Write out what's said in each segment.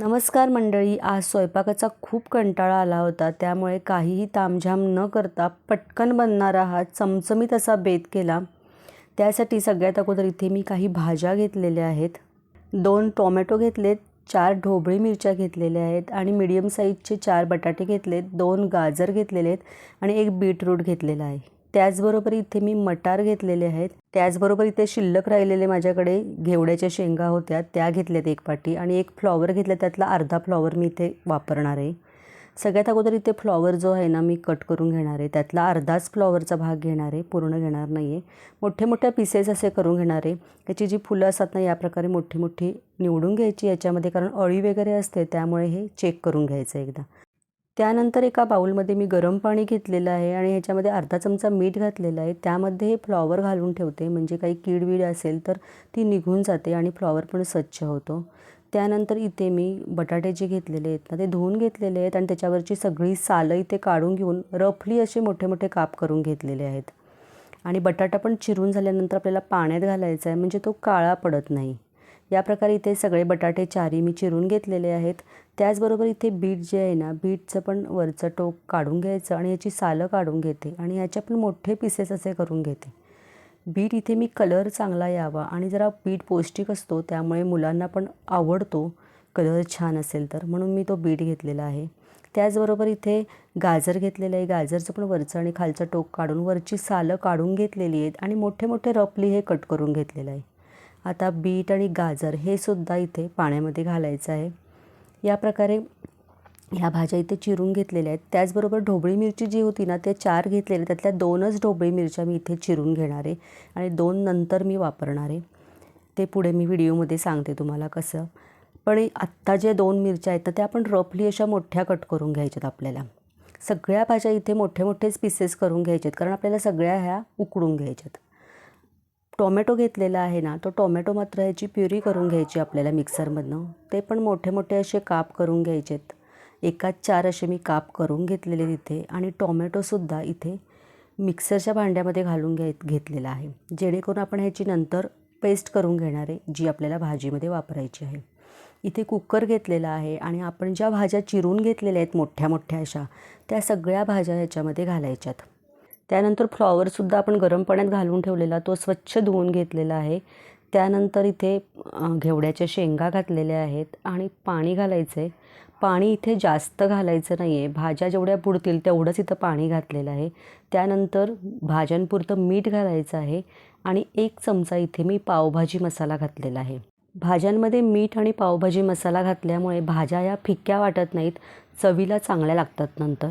नमस्कार मंडळी आज स्वयंपाकाचा खूप कंटाळा आला होता त्यामुळे काहीही तामझाम न करता पटकन बनणारा हा चमचमीत असा बेत केला. त्यासाठी सगळ्यात अगोदर इथे मी काही भाज्या घेतलेल्या आहेत. दोन टोमॅटो घेतलेत चार ढोबळी मिरच्या घेतलेल्या आहेत आणि मिडियम साईजचे चार बटाटे घेतलेत दोन गाजर घेतलेले आहेत आणि एक बीटरूट घेतलेला आहे. त्याचबरोबर इथे मी मटार घेतलेले आहेत. त्याचबरोबर इथे शिल्लक राहिलेले माझ्याकडे घेवड्याच्या शेंगा होत्या त्या घेतल्यात एक पाटी आणि एक फ्लॉवर घेतला त्यातला अर्धा फ्लॉवर मी इथे वापरणार आहे. सगळ्यात अगोदर इथे फ्लॉवर जो आहे ना मी कट करून घेणार आहे. त्यातला अर्धाच फ्लॉवरचा भाग घेणार आहे पूर्ण घेणार नाही आहे. मोठे मोठ्या पीसेस असे करून घेणार आहे. त्याची जी फुलं असतात ना याप्रकारे मोठी मोठी निवडून घ्यायची याच्यामध्ये कारण अळी वगैरे असते त्यामुळे हे चेक करून घ्यायचं एकदा. त्यानंतर एका बाऊलमध्ये मी गरम पाणी घेतलेलं आहे आणि ह्याच्यामध्ये अर्धा चमचा मीठ घातलेलं आहे. त्यामध्ये हे फ्लॉवर घालून ठेवते. म्हणजे काही कीड असेल तर ती निघून जाते आणि फ्लॉवर पण स्वच्छ होतो. त्यानंतर इथे मी बटाटे जे घेतलेले आहेत ना ते धुवून घेतलेले आहेत आणि त्याच्यावरची सगळी सालं इथे काढून घेऊन रफली असे मोठे मोठे काप करून घेतलेले आहेत. आणि बटाटा पण चिरून झाल्यानंतर आपल्याला पाण्यात घालायचा आहे. म्हणजे तो काळा पडत नाही. या प्रकारे इथे सगळे बटाटे चारी मी चिरून घेतलेले आहेत. त्याचबरोबर इथे बीट जे आहे ना बीटचं पण वरचं टोक काढून घ्यायचं आणि याची सालं काढून घेते आणि याच्या पण मोठे पीसेस असे करून घेते. बीट इथे मी कलर चांगला यावा आणि जरा बीट पौष्टिक असतो त्यामुळे मुलांना पण आवडतो. कलर छान असेल तर म्हणून मी तो बीट घेतलेला आहे. त्याचबरोबर इथे गाजर घेतलेलं आहे. गाजरचं पण वरचं आणि खालचं टोक काढून वरची सालं काढून घेतलेली आहेत आणि मोठे मोठे रपली हे कट करून घेतलेलं आहे. आता बीट आणि गाजर हे सुद्धा इथे पाण्यामध्ये घालायचं आहे. या प्रकारे ह्या भाज्या इथे चिरून घेतलेल्या आहेत. त्याचबरोबर ढोबळी मिरची जी होती ना त्या चार घेतलेल्या त्यातल्या दोनच ढोबळी मिरच्या मी इथे चिरून घेणार आहे आणि दोन नंतर मी वापरणार आहे. ते पुढे मी व्हिडिओमध्ये सांगते तुम्हाला कसं. पण आत्ता जे दोन मिरच्या आहेत तर त्या आपण रफली अशा मोठ्या कट करून घ्यायच्यात आपल्याला. सगळ्या भाज्या इथे मोठे मोठेच पीसेस करून घ्यायच्यात कारण आपल्याला सगळ्या ह्या उकडून घ्यायच्यात. टोमॅटो घेतलेला आहे ना तो टोमॅटो मात्र ह्याची प्युरी करून घ्यायची आपल्याला मिक्सरमधनं. ते पण मोठे मोठे असे काप करून घ्यायचेत. एकाच चार असे मी काप करून घेतलेले तिथे आणि टोमॅटोसुद्धा इथे मिक्सरच्या भांड्यामध्ये घालून घ्याय घेतलेला आहे. जेणेकरून आपण ह्याची नंतर पेस्ट करून घेणार आहे जी आपल्याला भाजीमध्ये वापरायची आहे. इथे कुकर घेतलेला आहे आणि आपण ज्या भाज्या चिरून घेतलेल्या आहेत मोठ्या मोठ्या अशा त्या सगळ्या भाज्या ह्याच्यामध्ये घालायच्यात. त्यानंतर फ्लॉवरसुद्धा आपण गरम पाण्यात घालून ठेवलेला तो स्वच्छ धुवून घेतलेला आहे. त्यानंतर इथे घेवड्याच्या शेंगा घातलेल्या आहेत आणि पाणी घालायचं आहे पाणी इथे जास्त घालायचं नाही आहे भाज्या जेवढ्या पुरतील तेवढंच इथं पाणी घातलेलं आहे. त्यानंतर भाज्यांपुरतं मीठ घालायचं आहे आणि एक चमचा इथे मी पावभाजी मसाला घातलेला आहे. भाज्यांमध्ये मीठ आणि पावभाजी मसाला घातल्यामुळे भाज्या या फिक्क्या वाटत नाहीत. चवीला चांगल्या लागतात नंतर.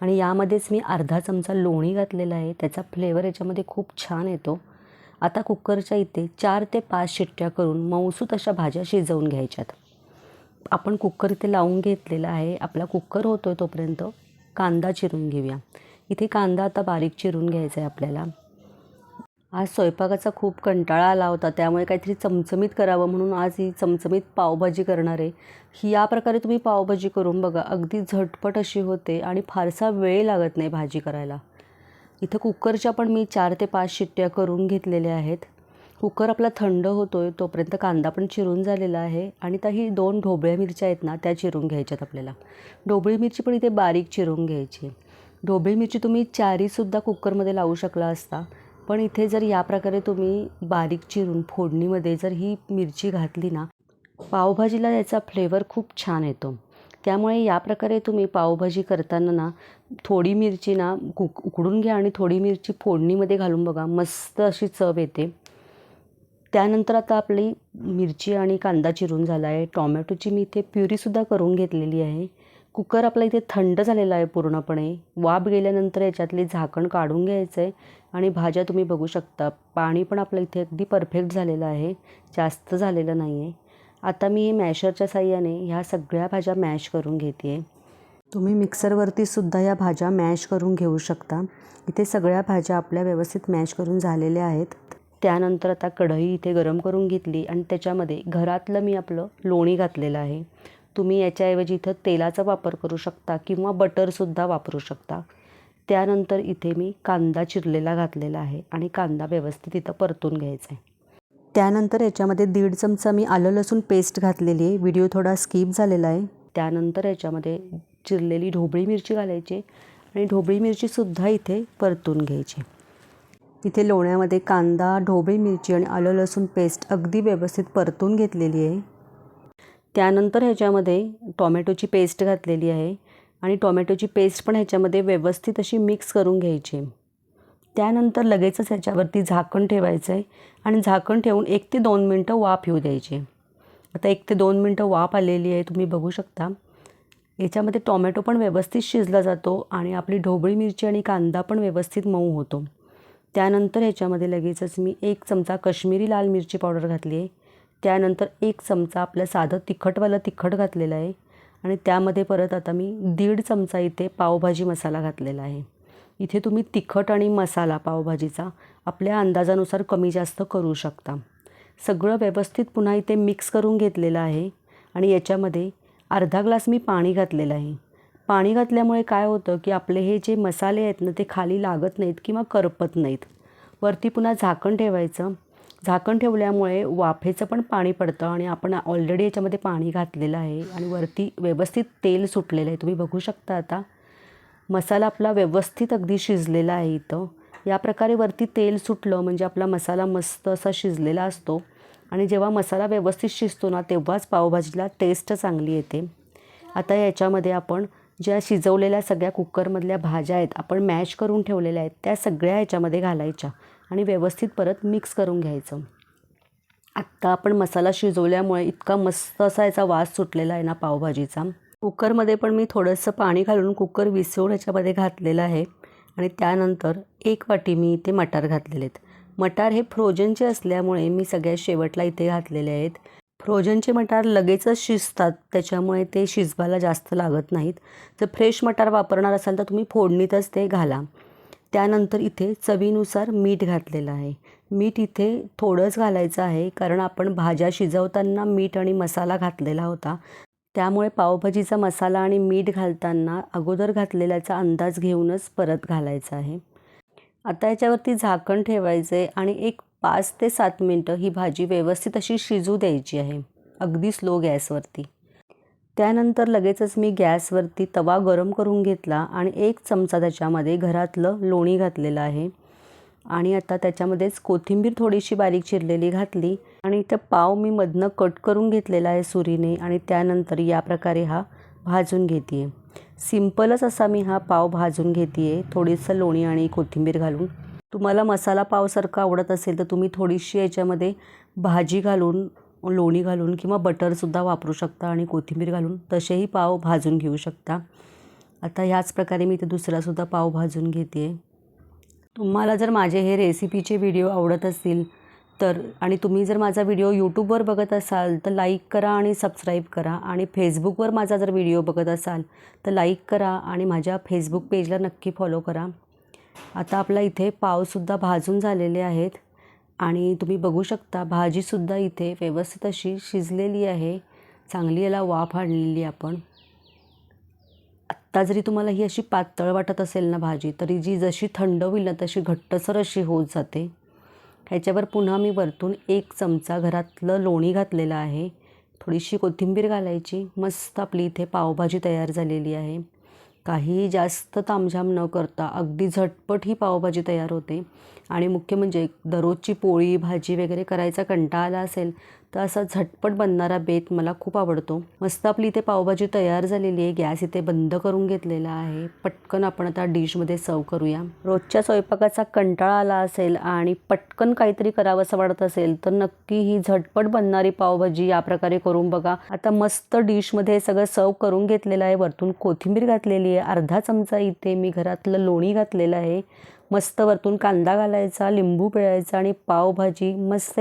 आणि यामध्येच मी अर्धा चमचा लोणी घातलेला आहे. त्याचा फ्लेवर याच्यामध्ये खूप छान येतो. आता कुकरच्या इथे चार ते पाच शिट्ट्या करून मऊसूत अशा भाज्या शिजवून घ्यायच्यात. आपण कुकर इथे लावून घेतलेला आहे. आपला कुकर होतो आहे तोपर्यंत कांदा चिरून घेऊया. इथे कांदा आता बारीक चिरून घ्यायचा आहे आपल्याला. आज स्वयंपाकाचा खूप कंटाळा आला होता त्यामुळे काहीतरी चमचमीत करावं म्हणून आज ही चमचमीत पावभाजी करणार आहे. ही या प्रकारे तुम्ही पावभाजी करून बघा अगदी झटपट अशी होते आणि फारसा वेळ लागत नाही भाजी करायला. इथं कुकरच्या पण मी चार ते पाच शिट्ट्या करून घेतलेल्या आहेत. कुकर आपला थंड होतो आहे तोपर्यंत कांदा पण चिरून झालेला आहे आणि त्या ही दोन ढोबळ्या मिरच्या आहेत ना त्या चिरून घ्यायच्यात आपल्याला. ढोबळी मिरची पण इथे बारीक चिरून घ्यायची ढोबळी मिरची तुम्ही चारीसुद्धा कुकरमध्ये लावू शकला असता. पण इथे जर या प्रकारे तुम्ही बारीक चिरून फोडणीमध्ये जर ही मिरची घातली ना पावभाजीला याचा फ्लेवर खूप छान येतो. त्यामुळे या प्रकारे तुम्ही पावभाजी करताना ना थोडी मिरची ना कुक उकडून घ्या आणि थोडी मिरची फोडणीमध्ये घालून बघा मस्त अशी चव येते. त्यानंतर आता आपली मिरची आणि कांदा चिरून झाला आहे टॉमॅटोची मी इथे प्युरीसुद्धा करून घेतलेली आहे. कुकर आपला इथे थंड झालेला आहे पूर्णपणे. वाफ गेल्यानंतर याच्यातले झाकण काढून घ्यायचं आहे आणि भाज्या तुम्ही बघू शकता. पाणी पण आपलं इथे अगदी परफेक्ट झालेलं आहे. जास्त झालेलं नाही आहे आता मी मॅशरच्या साह्याने ह्या सगळ्या भाज्या मॅश करून घेते आहे तुम्ही मिक्सरवरती सुद्धा या भाज्या मॅश करून घेऊ शकता. इथे सगळ्या भाज्या आपल्या व्यवस्थित मॅश करून झालेल्या आहेत. त्यानंतर आता कढई इथे गरम करून घेतली आणि त्याच्यामध्ये घरातलं मी आपलं लोणी घातलेलं आहे. तुम्ही याच्याऐवजी इथं तेलाचा वापर करू शकता किंवा बटरसुद्धा वापरू शकता. त्यानंतर इथे मी कांदा चिरलेला घातलेला आहे आणि कांदा व्यवस्थित इथं परतून घ्यायचा आहे. त्यानंतर याच्यामध्ये दीड चमचा मी आलं लसूण पेस्ट घातलेली आहे. व्हिडिओ थोडा स्किप झालेला आहे. त्यानंतर याच्यामध्ये चिरलेली ढोबळी मिरची घालायची आणि ढोबळी मिरचीसुद्धा इथे परतून घ्यायची. इथे लोण्यामध्ये कांदा ढोबळी मिरची आणि आलं लसूण पेस्ट अगदी व्यवस्थित परतून घेतलेली आहे. त्यानंतर ह्याच्यामध्ये टॉमॅटोची पेस्ट घातलेली आहे. आणि टोमॅटोची पेस्ट पण ह्याच्यामध्ये व्यवस्थित अशी मिक्स करून घ्यायची. त्यानंतर लगेचच ह्याच्यावरती झाकण ठेवायचं आहे आणि झाकण ठेवून एक ते दोन मिनटं वाफ येऊ द्यायची. आता एक ते दोन मिनटं वाफ आलेली आहे तुम्ही बघू शकता. याच्यामध्ये टोमॅटो पण व्यवस्थित शिजला जातो आणि आपली ढोबळी मिरची आणि कांदा पण व्यवस्थित मऊ होतो. त्यानंतर ह्याच्यामध्ये लगेचच मी एक चमचा कश्मीरी लाल मिरची पावडर घातली आहे. त्यानंतर एक चमचा आपलं साधं तिखटवालं तिखट घातलेलं आहे. आणि त्यामध्ये परत आता मी दीड चमचा इथे पावभाजी मसाला घातलेला आहे. इथे तुम्ही तिखट आणि मसाला पावभाजीचा आपल्या अंदाजानुसार कमी जास्त करू शकता. सगळं व्यवस्थित पुन्हा इथे मिक्स करून घेतलेलं आहे आणि याच्यामध्ये अर्धा ग्लास मी पाणी घातलेलं आहे. पाणी घातल्यामुळे काय होतं की आपले हे जे मसाले आहेत ना ते खाली लागत नाहीत किंवा करपत नाहीत. वरती पुन्हा झाकण ठेवायचं झाकण ठेवल्यामुळे वाफेचं पण पाणी पडतं आणि आपण ऑलरेडी याच्यामध्ये पाणी घातलेलं आहे आणि वरती व्यवस्थित तेल सुटलेलं आहे. तुम्ही बघू शकता आता. मसाला आपला व्यवस्थित अगदी शिजलेला आहे इथं. या प्रकारे वरती तेल सुटलं म्हणजे आपला मसाला मस्त असा शिजलेला असतो. आणि जेव्हा मसाला व्यवस्थित शिजतो ना तेव्हाच पावभाजीला टेस्ट चांगली येते. आता याच्यामध्ये आपण ज्या शिजवलेल्या सगळ्या कुकरमधल्या भाज्या आहेत आपण मॅश करून ठेवलेल्या आहेत त्या सगळ्या ह्याच्यामध्ये घालायच्या. आणि व्यवस्थित परत मिक्स करून घ्यायचं. आत्ता आपण मसाला शिजवल्यामुळे इतका मस्त असा याचा वास सुटलेला आहे ना पावभाजीचा. कुकरमध्ये पण मी थोडंसं पाणी घालून कुकर विसवून ह्याच्यामध्ये घातलेलं आहे. आणि त्यानंतर एक वाटी मी इथे मटार घातलेले आहेत मटार हे फ्रोजनचे असल्यामुळे मी सगळ्यात शेवटला इथे घातलेले आहेत. फ्रोजनचे मटार लगेचच शिजतात त्याच्यामुळे ते शिजवायला जास्त लागत नाहीत. जर फ्रेश मटार वापरणार असाल तर तुम्ही फोडणीतच ते घाला. त्यानंतर इथे चवीनुसार मीठ घातलेलं आहे. मीठ इथे थोडंच घालायचं आहे कारण आपण भाज्या शिजवताना मीठ आणि मसाला घातलेला होता. त्यामुळे पावभाजीचा मसाला आणि मीठ घालताना अगोदर घातलेल्याचा अंदाज घेऊनच परत घालायचा आहे. आता याच्यावरती झाकण ठेवायचं आहे आणि एक पाच ते सात मिनटं ही भाजी व्यवस्थित अशी शिजू द्यायची आहे. अगदी स्लो गॅसवरती. त्यानंतर लगेचच मी गॅसवरती तवा गरम करून घेतला आणि एक चमचा त्याच्यामध्ये घरातलं लोणी घातलेलं आहे. आणि आता त्याच्यामध्येच कोथिंबीर थोडीशी बारीक चिरलेली घातली. आणि इथं पाव मी मधनं कट करून घेतलेला आहे सुरीने आणि त्यानंतर या प्रकारे हा भाजून घेते आहे सिम्पलच असा मी हा पाव भाजून घेते आहे थोडीसं लोणी आणि कोथिंबीर घालून. तुम्हाला मसाला पावसारखा आवडत असेल तर तुम्ही थोडीशी याच्यामध्ये भाजी घालून लोणी घालून किंवा बटरसुद्धा वापरू शकता आणि कोथिंबीर घालून तसेही पाव भाजून घेऊ शकता. आता ह्याच प्रकारे मी इथे दुसरासुद्धा पाव भाजून घेते. आहे तुम्हाला जर माझे हे रेसिपीचे व्हिडिओ आवडत असतील तर आणि तुम्ही जर माझा व्हिडिओ यूट्यूबवर बघत असाल तर लाईक करा आणि सबस्क्राईब करा. आणि फेसबुकवर माझा जर व्हिडिओ बघत असाल तर लाईक करा आणि माझ्या फेसबुक पेजला नक्की फॉलो करा. आता आपला इथे पावसुद्धा भाजून झालेले आहेत. आणि तुम्ही बघू शकता भाजीसुद्धा इथे व्यवस्थित अशी शिजलेली आहे. चांगली याला वाफ आणलेली आपण. आत्ता जरी तुम्हाला ही अशी पातळ वाटत असेल ना भाजी तरी जी जशी थंड होईल ना तशी घट्टसर अशी होत जाते. ह्याच्यावर पुन्हा मी वरतून एक चमचा घरातलं लोणी घातलेलं आहे. थोडीशी कोथिंबीर घालायची. मस्त आपली इथे पावभाजी तयार झालेली आहे. काही जास्त तामझाम न करता अगदी झटपट ही पावभाजी तयार होते. आणि मुख्य म्हणजे दररोजची पोळी भाजी वगैरे करायचा कंटाळा आला असेल तर असा झटपट बनणारा बेत मला खूप आवडतो. मस्त आपली इथे पावभाजी तयार झालेली आहे. गॅस इथे बंद करून घेतलेला आहे. पटकन आपण आता डिशमध्ये सर्व करूया. रोजच्या स्वयंपाकाचा कंटाळा आला असेल आणि पटकन काहीतरी करावं असं वाटत असेल तर नक्की ही झटपट बनणारी पावभाजी या प्रकारे करून बघा. आता मस्त डिशमध्ये सगळं सर्व करून घेतलेलं आहे. वरतून कोथिंबीर घातलेली आहे. अर्धा चमचा इथे मी घरातलं लोणी घातलेलं आहे. मस्त वरतून कांदा घालायचा लिंबू पिळायचा आणि पावभाजी मस्त